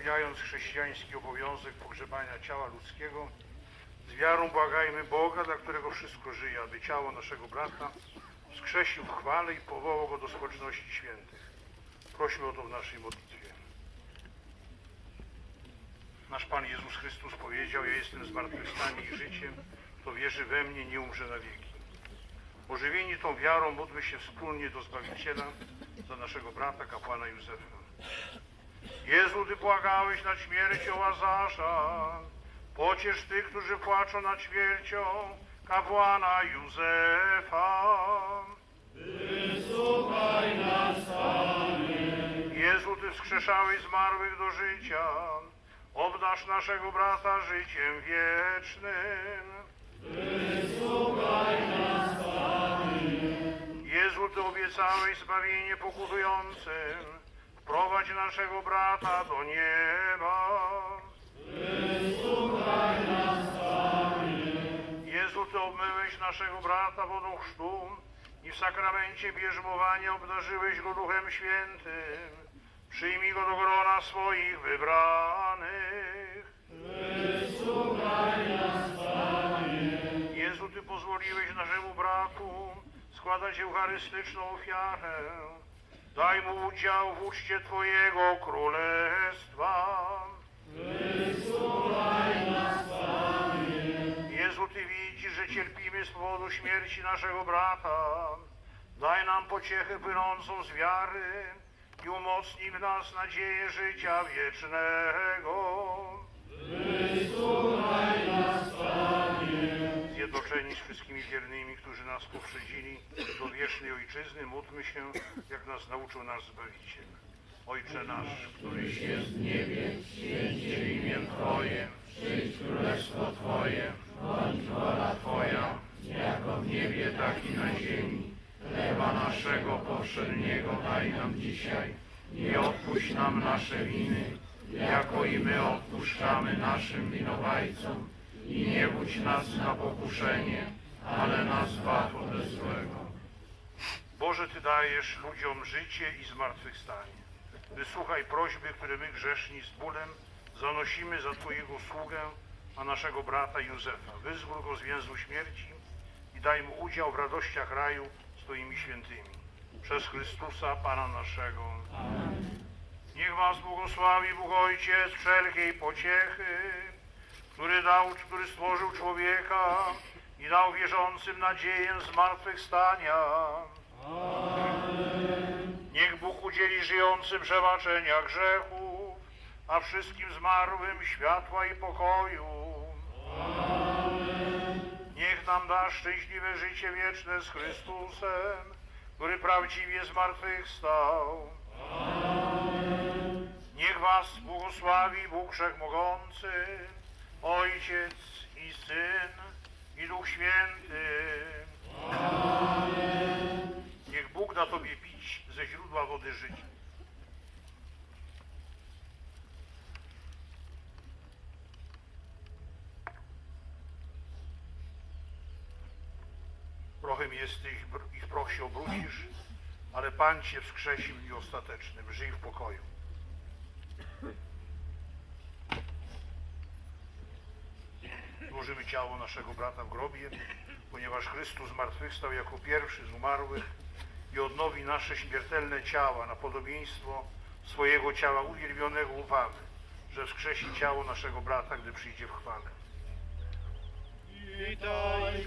Wypełniając chrześcijański obowiązek pogrzebania ciała ludzkiego, z wiarą błagajmy Boga, dla którego wszystko żyje, aby ciało naszego brata wskrzesił w chwale i powołał go do społeczności świętych. Prośmy o to w naszej modlitwie. Nasz Pan Jezus Chrystus powiedział, ja jestem zmartwychwstanie i życiem, kto wierzy we mnie, nie umrze na wieki. Ożywieni tą wiarą módlmy się wspólnie do Zbawiciela za naszego brata, kapłana Józefa. Jezu, Ty błagałeś nad śmiercią Łazarza. Pociesz tych, którzy płaczą nad śmiercią kapłana Józefa. Wysłuchaj nas, Jezu, Ty wskrzeszałeś zmarłych do życia. Obdarz naszego brata życiem wiecznym. Wysłuchaj nas, Jezu, Ty obiecałeś zbawienie pokutującym. Wprowadź naszego brata do nieba. Jezu, Ty obmyłeś naszego brata wodą chrztu i w sakramencie bierzmowania obdarzyłeś go Duchem Świętym. Przyjmij go do grona swoich wybranych. Jezu, Ty pozwoliłeś naszemu bratu składać eucharystyczną ofiarę. Daj mu udział w uczcie Twojego Królestwa. Jezu, Ty widzisz, że cierpimy z powodu śmierci naszego brata. Daj nam pociechę płynącą z wiary i umocnij w nas nadzieję życia wiecznego. Zjednoczeni z wszystkimi wiernymi, którzy nas poprzedzili do wiecznej Ojczyzny, módlmy się, jak nas nauczył nasz Zbawiciel. Ojcze nasz, któryś jest w niebie, święć się imię Twoje, przyjdź królestwo Twoje, bądź wola Twoja, jako w niebie, tak i na ziemi. Chleba naszego powszedniego daj nam dzisiaj i odpuść nam nasze winy, jako i my odpuszczamy naszym winowajcom. I nie budź nas na pokuszenie, ale nas zbaw ode złego. Boże, Ty dajesz ludziom życie i zmartwychwstanie. Wysłuchaj prośby, które my grzeszni z bólem zanosimy za Twojego sługę, a naszego brata Józefa. Wyzwól go z więzu śmierci i daj mu udział w radościach raju z Twoimi świętymi. Przez Chrystusa, Pana naszego. Niech Was błogosławi Bóg Ojciec wszelkiej pociechy, który dał, który stworzył człowieka i dał wierzącym nadzieję zmartwychwstania. Niech Bóg udzieli żyjącym przebaczenia grzechów, a wszystkim zmarłym światła i pokoju. Niech nam da szczęśliwe życie wieczne z Chrystusem, który prawdziwie zmartwychwstał. Niech Was błogosławi Bóg Wszechmogący, Ojciec i Syn i Duch Święty. Niech Bóg da Tobie pić ze źródła wody życia. Prochem jesteś, ich proch się obrócisz, ale Pan Cię wskrzesi w dniu ostatecznym. Żyj w pokoju. Złożymy ciało naszego brata w grobie, ponieważ Chrystus zmartwychwstał jako pierwszy z umarłych i odnowi nasze śmiertelne ciała na podobieństwo swojego ciała uwielbionego ufamy, że wskrzesi ciało naszego brata, gdy przyjdzie w chwale. Witaj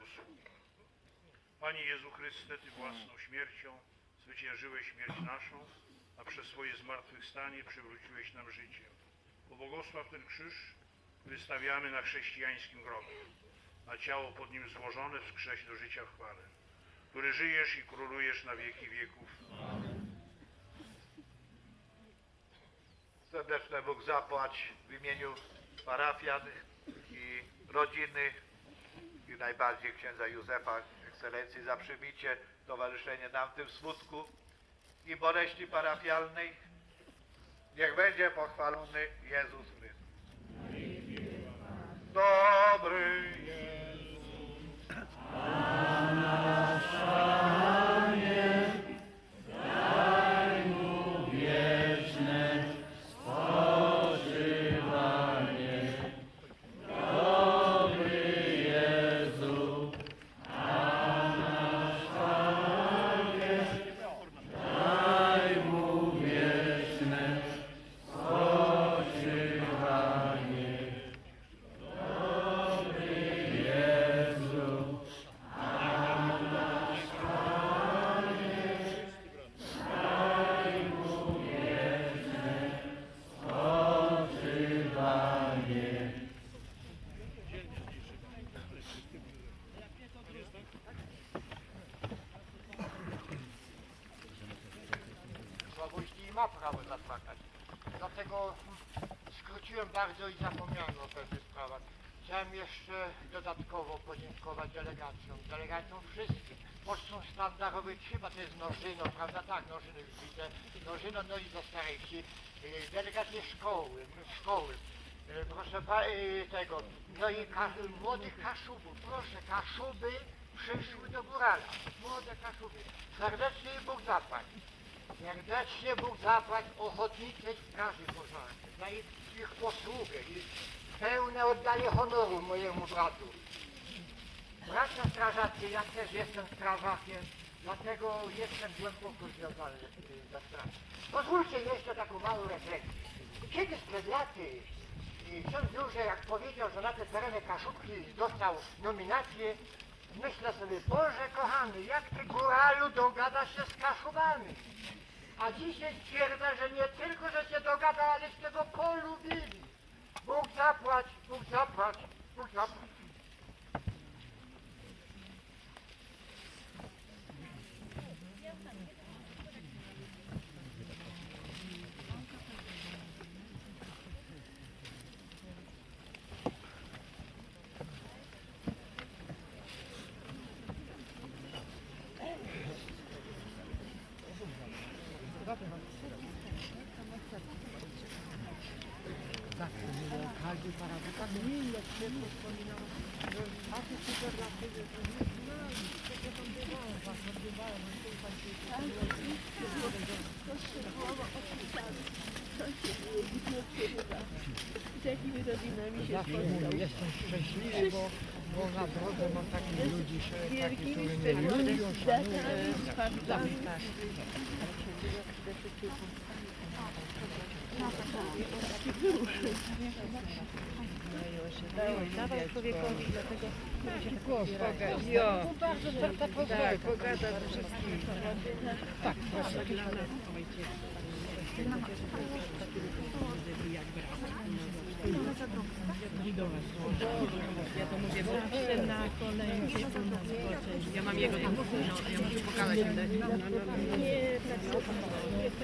usługi. Panie Jezu Chryste, Ty własną śmiercią zwyciężyłeś śmierć naszą, a przez swoje zmartwychwstanie przywróciłeś nam życie. Pobłogosław ten krzyż wystawiamy na chrześcijańskim grobie, a ciało pod nim złożone wskrzeć do życia w chwale, który żyjesz i królujesz na wieki wieków. Serdeczne Bóg zapłać w imieniu parafian i rodziny i najbardziej księdza Józefa, ekscelencji za przybicie, towarzyszenie nam w tym smutku i boleści parafialnej. Niech będzie pochwalony Jezus Chrystus. Dobry Słabości ma prawo zapłakać. Dlatego skróciłem bardzo i zapomniałem o pewnych sprawach. Chciałem jeszcze dodatkowo podziękować delegacjom, delegacjom wszystkim. Postom sztandarowych chyba to jest Nożyno, prawda? Tak, Nożyno już widzę. Nożyno, no i za starej wsi. Yy, Delegacje szkoły, szkoły. Yy, Proszę yy, tego, no i ka, młodych Kaszubów, proszę, Kaszuby przyszły do Górala. Młode Kaszuby. Serdecznie Bóg zapłać. Serdecznie Bóg zapłać ochotniczej straży pożarnej za ich, ich posługę i pełne oddanie honoru mojemu bratu. Bracia strażacy, ja też jestem strażakiem, dlatego jestem głęboko związany y, ze strażą. Pozwólcie jeszcze taką małą refleksję. Kiedyś przed laty y, ksiądz Duże, jak powiedział, że na te tereny Kaszubki dostał nominację, myślę sobie, Boże kochany, jak ty góralu dogada się z Kaszubami. A dzisiaj stwierdza, że nie tylko, że się dogada, ale z tego polubili. Bóg zapłać, Bóg zapłać, Bóg zapłać. Z jakimi rodzinami się spotkał? Jestem szczęśliwy, bo, bo na drodze mam takich ludzi, takich, którzy mnie lubią, datami, faktami. Dawaj człowiekowi, dlatego się głos pogadać. Jo. Bardzo serca tak, pogada ze wszystkimi. Tak, proszę. Ja to mówię zawsze na. Ja mam jego tam, ja muszę pokazać im dać.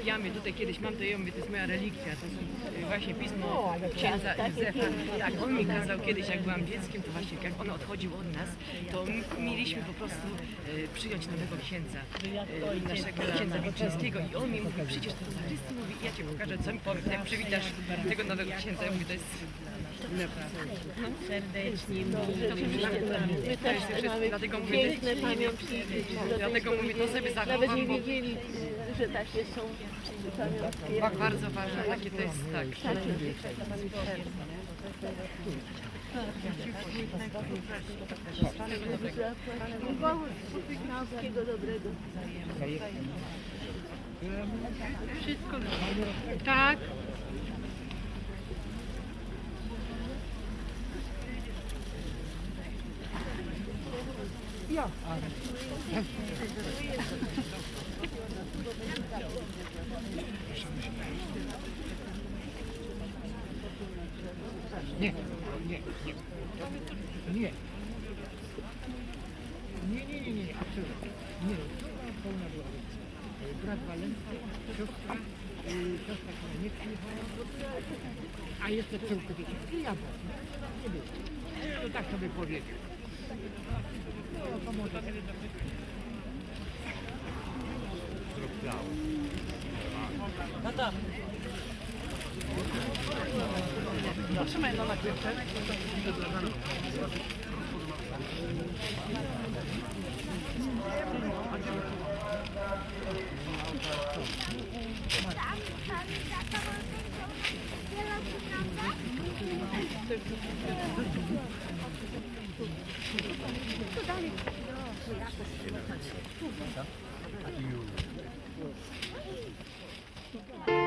Ja mnie tutaj kiedyś mam, to ja mówię, to jest moja relikwia, to są y, właśnie pismo księdza Józefa. Tak, on mi kazał kiedyś, jak byłam dzieckiem, to właśnie jak on odchodził od nas, to mieliśmy po prostu y, przyjąć nowego księdza, y, naszego księdza Wilczyńskiego i on mi mówi, przecież to zakrysty mówi, ja ci pokażę, co mi powiesz, jak przywitasz tego nowego księdza. Ja mówię, to jest serdecznie, my też mamy dlatego mówię, piękne pamiątki. Dlatego mówię, to sobie zachowam, Nawet nie bo- wiedzieli, że takie są pamiątki. Ba- bardzo ważne, takie to jest tak. Wszystkiego dobrego. Wszystko Tak. Ja. Nie, nie, nie. Nie. Nie, nie, nie, nie, absolutnie. Nie, była pełna była akcja. Brat Walenty, siostra, y, siostra, która nie przyjechała, a jeszcze całkowicie. I ja byłem. Nie było. To tak sobie powiedział. Może. Trzymaj no na kwiecie. Thank Thank you.